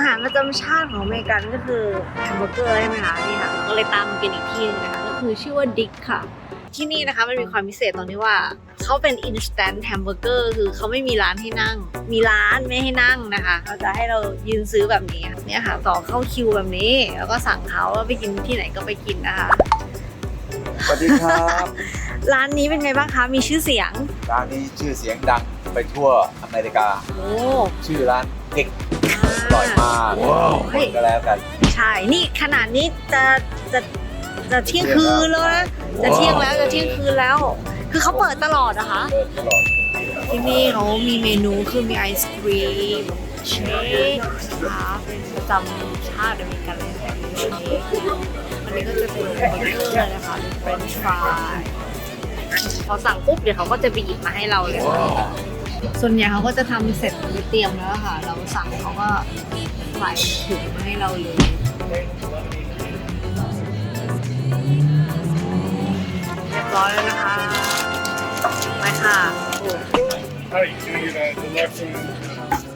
อาหารประจำชาติของอเมริกันก็คือแฮมเบอร์เกอร์ใช่ไหมคะนี่ค่ะเราก็เลยตามมากินอีกที่หนึงนะคะก็คือชื่อว่าดิกค่ะ ที่นี่นะคะมันมีความพิเศษตรงที่ว่าเขาเป็น instant hamburger คือเขาไม่มีร้านให้นั่ง มีร้านไม่ให้นั่งนะคะเขาจะให้เรายืนซื้อแบบนี้ค่ะเนี่ยค่ะต่อเข้าคิวแบบนี้ แล้วก็สั่งเขาว่าไปกินที่ไหนก็ไปกินนะคะสวัสดีครับ ร้านนี้เป็นไงบ้างคะมีชื่อเสียง ร้านนี้ชื่อเสียงดังไปทั่วอเมริกา โอ้ชื่อร้านเด็กอร่อยมา กเฮ้ยก็แล้วกัน ใช่ นี่ขนาดนี้จะจะจะเที่ยงคืนแล้วนะจะเที่ยงแล้วจะเที่ยงคืนแล้ว คือเขาเปิดตลอดนะคะเดินตลอดที่นี่เขามีเมนูคือมีไอศครีมเชคนะคะเป็นประจำชาติอเมริกันเลยนะคะเชคอันนี้ก็จะเป็นเบอร์เกอร์นะคะเป็นเฟรนช์ฟรายพอสั่งปุ๊บเดี๋ยวเขาก็จะไปหยิบมาให้เราเลยค่ะส่วนใหญ่เขาก็จะทำเสร็จไว้เตรียมแล้วค่ะ เราสั่งเขาก็ ใส่ถุงมาให้เราเลยเรียบร้อยแล้วนะคะไปค่ะโอ้ Hi, can I get a deluxe one?